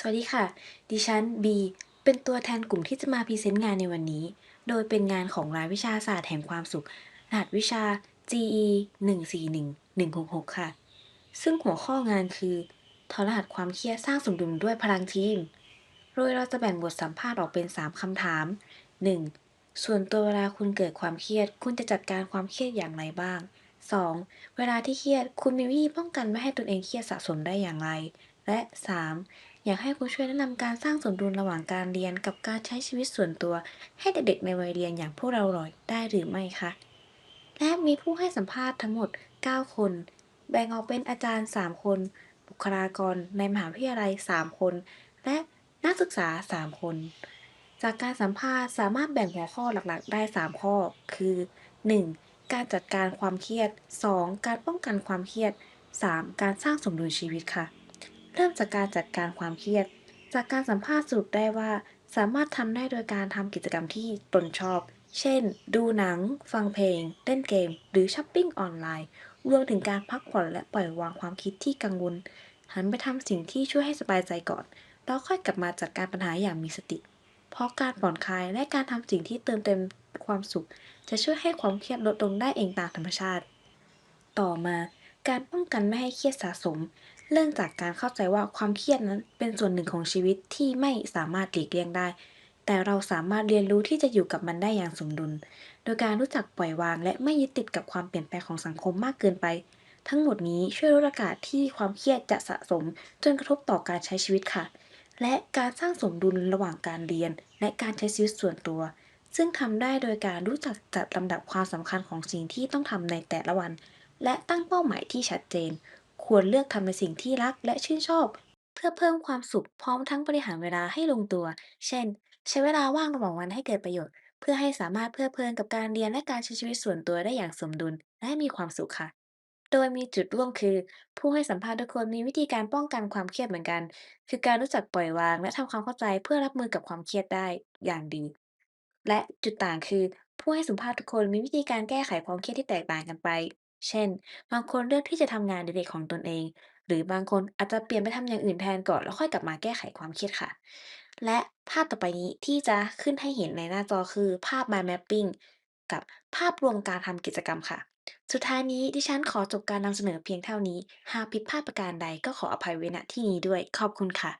สวัสดีค่ะ ดิฉันบีเป็นตัวแทนกลุ่มที่จะมาพรีเซนต์งานในวันนี้ โดยเป็นงานของรายวิชาศาสตร์แห่งความสุข รหัสวิชา GE 141166 ค่ะ ซึ่งหัวข้องานคือถอดรหัสความเครียดสร้างสมดุลด้วยพลังทีม โดยเราจะแบ่งบทสัมภาษณ์ออกเป็น 3 คำถาม 1. ส่วนตัวเวลาคุณเกิดความเครียด คุณจะจัดการความเครียดอย่างไรบ้าง 2. เวลาที่เครียด คุณมีวิธีป้องกันไม่ให้ตนเองเครียดสะสมได้อย่างไร และ 3. อยากให้คุณช่วยแนะนำการสร้างสมดุลระหว่างการเรียนกับการใช้ชีวิตส่วนตัว ให้เด็กๆในวัยเรียนอย่างพวกเราหน่อยได้หรือไม่คะ และมีผู้ให้สัมภาษณ์ทั้งหมด 9 คน แบ่งออกเป็นอาจารย์ 3 คน บุคลากรในมหาวิทยาลัย 3 คน และนักศึกษา 3 คน จากการสัมภาษณ์สามารถแบ่งหัวข้อหลักๆ ได้ 3 ข้อ คือ 1. การจัดการความเครียด 2. การป้องกันความเครียด 3. การสร้างสมดุลชีวิตค่ะ เริ่มจากการจัดการความเครียด จากการสัมภาษณ์สรุปได้ว่า สามารถทำได้โดยการทำกิจกรรมที่ตนชอบ เช่น ดูหนัง ฟังเพลง เล่นเกม หรือช้อปปิ้งออนไลน์ รวมถึงการพักผ่อนและปล่อยวางความคิดที่กังวล หันไปทำสิ่งที่ช่วยให้สบายใจก่อน แล้วค่อยกลับมาจัดการปัญหาอย่างมีสติ เพราะการผ่อนคลายและการทำสิ่งที่เติมเต็มความสุข จะช่วยให้ความเครียดลดลงได้เองตามธรรมชาติ ต่อมา การป้องกันไม่ให้เครียดสะสม เริ่มจากการเข้าใจว่าความเครียดนั้นเป็นส่วนหนึ่งของชีวิตที่ไม่สามารถหลีกเลี่ยงได้ แต่เราสามารถเรียนรู้ที่จะอยู่กับมันได้อย่างสมดุล โดยการรู้จักปล่อยวาง และไม่ยึดติดกับความเปลี่ยนแปลงของสังคมมากเกินไป ทั้งหมดนี้ช่วยลดโอกาสที่ความเครียดจะสะสม จนกระทบต่อการใช้ชีวิตค่ะ และการสร้างสมดุลระหว่างการเรียน และการใช้ชีวิตส่วนตัวซึ่งทำได้โดยการรู้จักจัดลำดับความสำคัญของสิ่งที่ต้องทำในแต่ละวัน และตั้งเป้าหมายที่ชัดเจน ควรเลือกทำในสิ่งที่รักและชื่นชอบ เพื่อเพิ่มความสุขพร้อมทั้งบริหารเวลาให้ลงตัว เช่น ใช้เวลาว่างระหว่างวันให้เกิดประโยชน์ เพื่อให้สามารถเพลิดเพลินกับการเรียนและการใช้ชีวิตส่วนตัวได้อย่างสมดุลและมีความสุขค่ะ โดยมีจุดร่วมคือ ผู้ให้สัมภาษณ์ทุกคนมีวิธีการป้องกันความเครียดเหมือนกัน คือการรู้จักปล่อยวาง และทำความเข้าใจเพื่อรับมือกับความเครียดได้อย่างดี และจุดต่างคือ ผู้ให้สัมภาษณ์ทุกคนมีวิธีการแก้ไขความเครียดที่แตกต่างกันไป เช่น บางคนเลือกที่จะทำงานอดิเรกของตนเอง หรือบางคนอาจจะเปลี่ยนไปทำอย่างอื่นแทนก่อน แล้วค่อยกลับมาแก้ไขความเครียดค่ะ และภาพต่อไปนี้ที่จะขึ้นให้เห็นในหน้าจอคือภาพ Mind Mapping กับภาพรวมการทำกิจกรรมค่ะ สุดท้ายนี้ดิฉันขอจบการนำเสนอเพียงเท่านี้ หากผิดพลาดประการใดก็ขออภัยไว้ ณ ที่นี้ด้วย ขอบคุณค่ะ